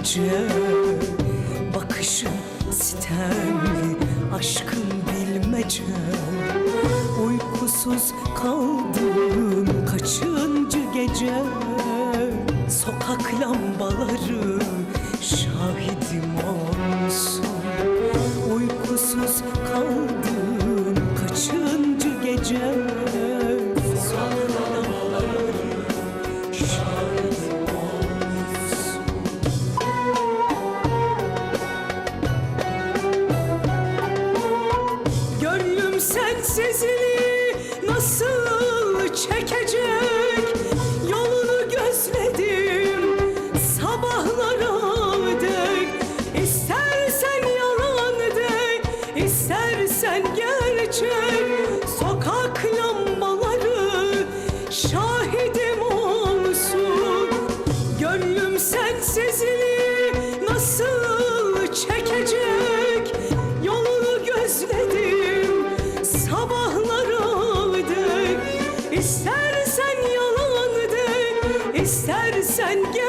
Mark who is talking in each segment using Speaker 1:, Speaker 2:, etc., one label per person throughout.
Speaker 1: gece Bakışın sitemli aşkın bilmece. Uykusuz kaldım kaçıncı gece? Sokak lambaları şahidim olsun. Uykusuz kaldım kaçıncı gece şahidim olsun. Gönlüm sensizliği nasıl çekecek? Yolunu gözledim sabahlara dek İstersen yalan de, istersen gerçek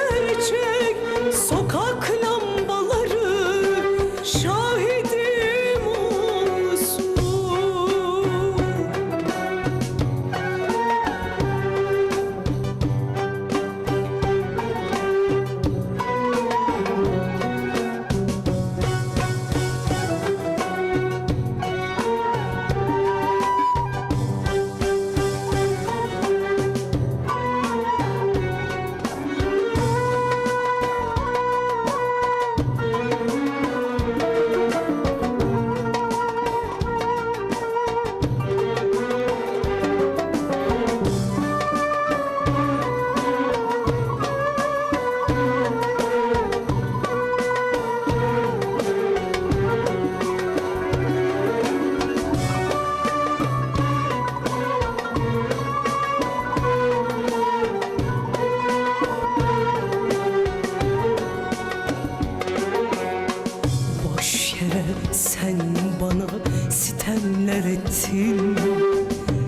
Speaker 1: sitemler ettin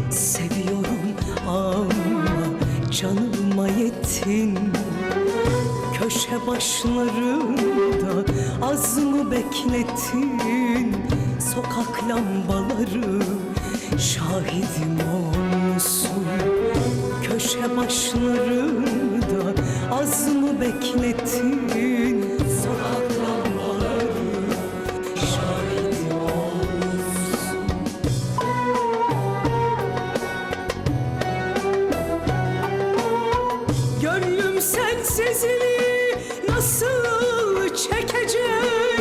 Speaker 1: Seviyorum ama canıma yettin Köşe başlarında az mı beklettin Sokak lambaları şahidim olsun. Köşe başlarında az mı beklettin Gönlüm sensizliği nasıl çekecek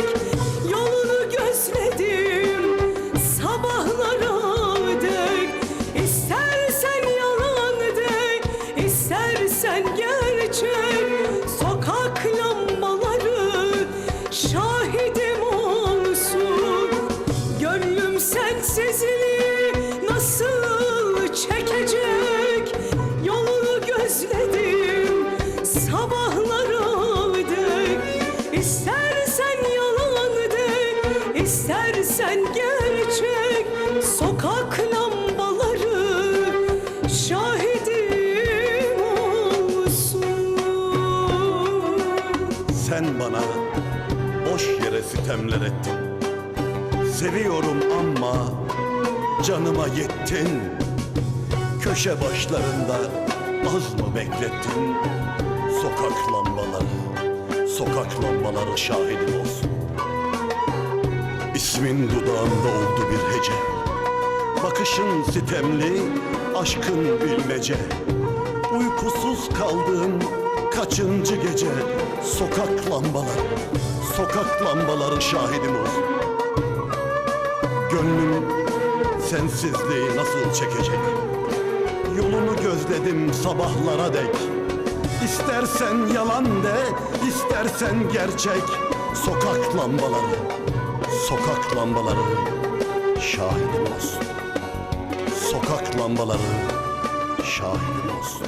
Speaker 1: istersen gerçek Sokak lambaları şahidim olsun
Speaker 2: Sen bana boş yere sitemler ettin. Seviyorum ama canıma yettin. Köşe başlarında az mı beklettin? Sokak lambaları, sokak lambaları şahidim olsun İsmin dudağımda oldu bir hece. Bakışın sitemli, aşkın bilmece. Uykusuz kaldığım kaçıncı gece? Sokak lambaları, sokak lambaları şahidim olsun Gönlüm sensizliği nasıl çekecek? Yolunu gözledim sabahlara dek. İstersen yalan de, istersen gerçek. Sokak lambaları, sokak lambaları şahidim olsun. Sokak lambaları şahidim olsun